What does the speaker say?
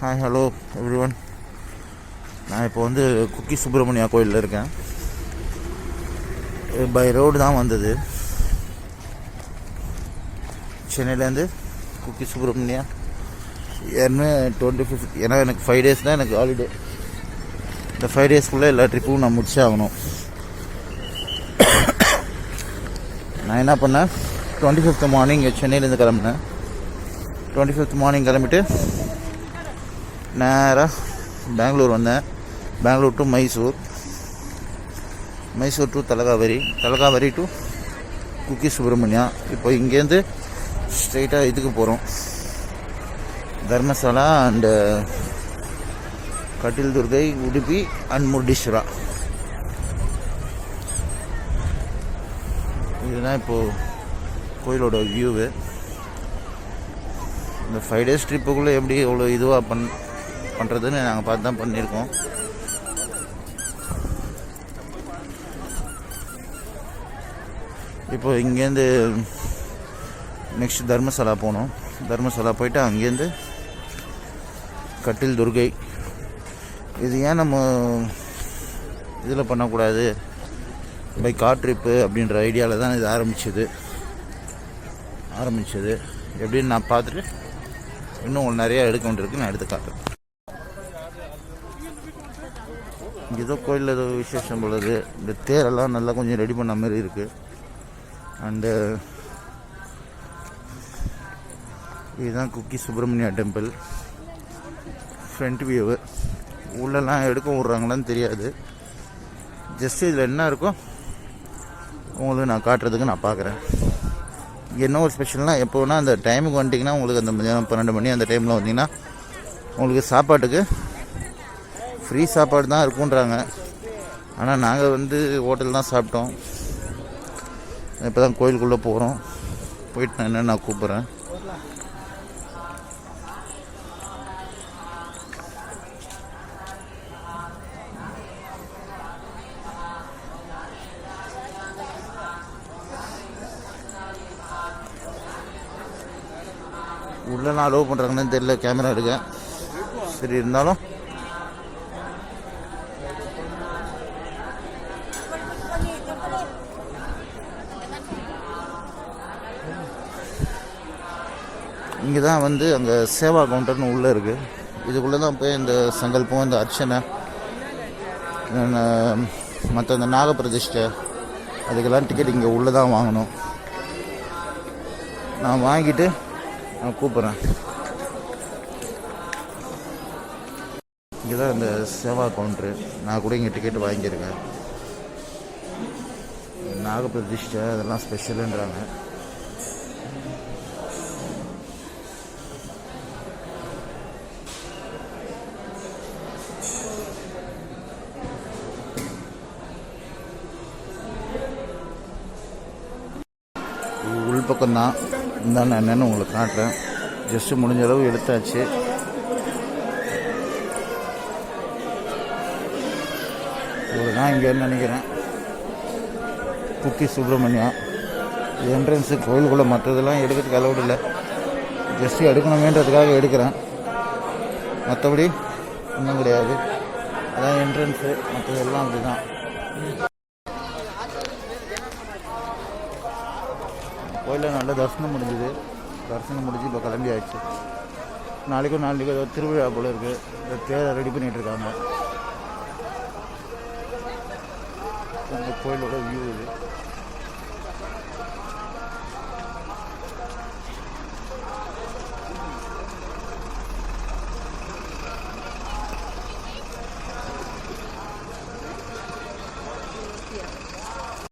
Hi hello every one நான் இப்போ வந்து குக்கி சுப்பிரமணியா கோயிலில் இருக்கேன். பை ரோடு தான் வந்தது. சென்னையிலேருந்து குக்கி சுப்பிரமணியா. ஏற்கனவே டுவெண்ட்டி ஃபிஃப்த் ஏன்னா எனக்கு ஃபைவ் டேஸ் தான் எனக்கு ஹாலிடே இந்த ஃபைவ் டேஸ்க்குள்ளே எல்லா ட்ரிப்பும் நான் முடிச்சே ஆகணும். நான் என்ன பண்ணேன்? டுவெண்ட்டி ஃபிஃப்த் மார்னிங் சென்னையிலேருந்து கிளம்புனேன். டுவெண்ட்டி ஃபிஃப்த் மார்னிங் கிளம்பிட்டு நேராக பெங்களூர் வந்தேன். Bangalore to Mysore. Mysore to Talakaveri. Talakaveri to Kukke Subramanya. இப்போ இங்கேருந்து ஸ்ட்ரெயிட்டாக இதுக்கு போகிறோம் தர்மசாலா அண்டு கட்டில் துர்கை உடுப்பி அண்ட் முர்டீஸ்வரா. இதுதான் இப்போது கோயிலோட வியூவு இந்த ஃபைவ் டேஸ் ட்ரிப்புக்குள்ளே எப்படி எவ்வளோ இதுவாக பண் பண்ணுறதுன்னு நாங்கள் பார்த்து தான் பண்ணியிருக்கோம். இப்போ இங்கேருந்து நெக்ஸ்ட் தர்மசாலா போனோம். தர்மசாலா போயிட்டு அங்கேருந்து கட்டில் துர்கை. இது ஏன் நம்ம இதில் பண்ணக்கூடாது? பை கார் ட்ரிப்பு அப்படின்ற ஐடியாவில் தான் இது ஆரம்பிச்சது. ஆரம்பிச்சது. எப்படின்னு நான் பார்த்துட்டு இன்னும் உங்களுக்கு நிறையா எடுக்க வேண்டியிருக்கு. நான் எடுத்து காட்டுறேன். ஏதோ கோயிலில் ஏதோ விசேஷம் பொழுது இந்த தேரெல்லாம் நல்லா கொஞ்சம் ரெடி பண்ண மாதிரி இருக்குது அண்டு இதுதான் Kukke Subramanya temple front view உள்ளெல்லாம் எடுக்க விட்றாங்களான்னு தெரியாது. ஜஸ்ட் இதில் என்ன இருக்கோ உங்களுக்கு நான் காட்டுறதுக்கு நான் பார்க்குறேன். என்ன ஒரு ஸ்பெஷல்னால் எப்போ வேணால் அந்த டைமுக்கு வந்துட்டிங்கன்னா உங்களுக்கு அந்த மதியானம் பன்னெண்டு மணி அந்த டைமில் வந்தீங்கன்னா உங்களுக்கு சாப்பாட்டுக்கு ஃப்ரீ சாப்பாடு தான் இருக்குன்றாங்க. ஆனால் நாங்கள் வந்து ஹோட்டல் தான் சாப்பிட்டோம். இப்போ தான் கோயிலுக்குள்ளே போகிறோம் போயிட்டு நான் என்ன நான் கூப்பிட்றேன்? உள்ளலாம் அலோவ் பண்ணுறாங்கன்னு தெரியல கேமரா எடுக்க. சரி இருந்தாலும். இங்கே தான் வந்து அங்கே சேவா கவுண்டர்னு உள்ளே இருக்குது இதுக்குள்ளே தான் போய் இந்த சங்கல்பம் இந்த அர்ச்சனை மற்ற இந்த நாகப்பிரதிஷ்டை அதுக்கெல்லாம் டிக்கெட் இங்கே உள்ளே தான் வாங்கணும். நான் வாங்கிட்டு நான் கூப்பிட்றேன். இங்கே தான் இந்த சேவா கவுண்ட்ரு நான் கூட இங்கே டிக்கெட் வாங்கியிருக்கேன். நாகப்பிரதிஷ்டை அதெல்லாம் ஸ்பெஷலுன்றாங்க தான் இந்தாண்ணா நான் என்னென்னு உங்களுக்கு காட்டுறேன். ஜஸ்ட்டு முடிஞ்ச அளவு எடுத்தாச்சு. இவ்வளோதான் இங்கேன்னு நினைக்கிறேன். குக்கி சுப்பிரமணியா. என்ட்ரன்ஸு கோயிலுக்குள்ளே மற்றதெல்லாம் எடுக்கிறதுக்கு அலௌடு இல்லை. ஜஸ்ட்டு எடுக்கணுமேன்றதுக்காக எடுக்கிறேன். மற்றபடி ஒன்றும் கிடையாது. அதான் என்ட்ரன்ஸு மற்றதெல்லாம் அப்படி தான் கோயிலில் நல்ல தரிசனம் முடிஞ்சுது. தரிசனம் முடிஞ்சு இப்போ கிளம்பியாச்சு. நாளைக்கும் நாளைக்கு ஏதோ திருவிழா போல இருக்குது இந்த தேரை ரெடி பண்ணிட்டு இருக்காங்க. கோயிலோட வியூ இது.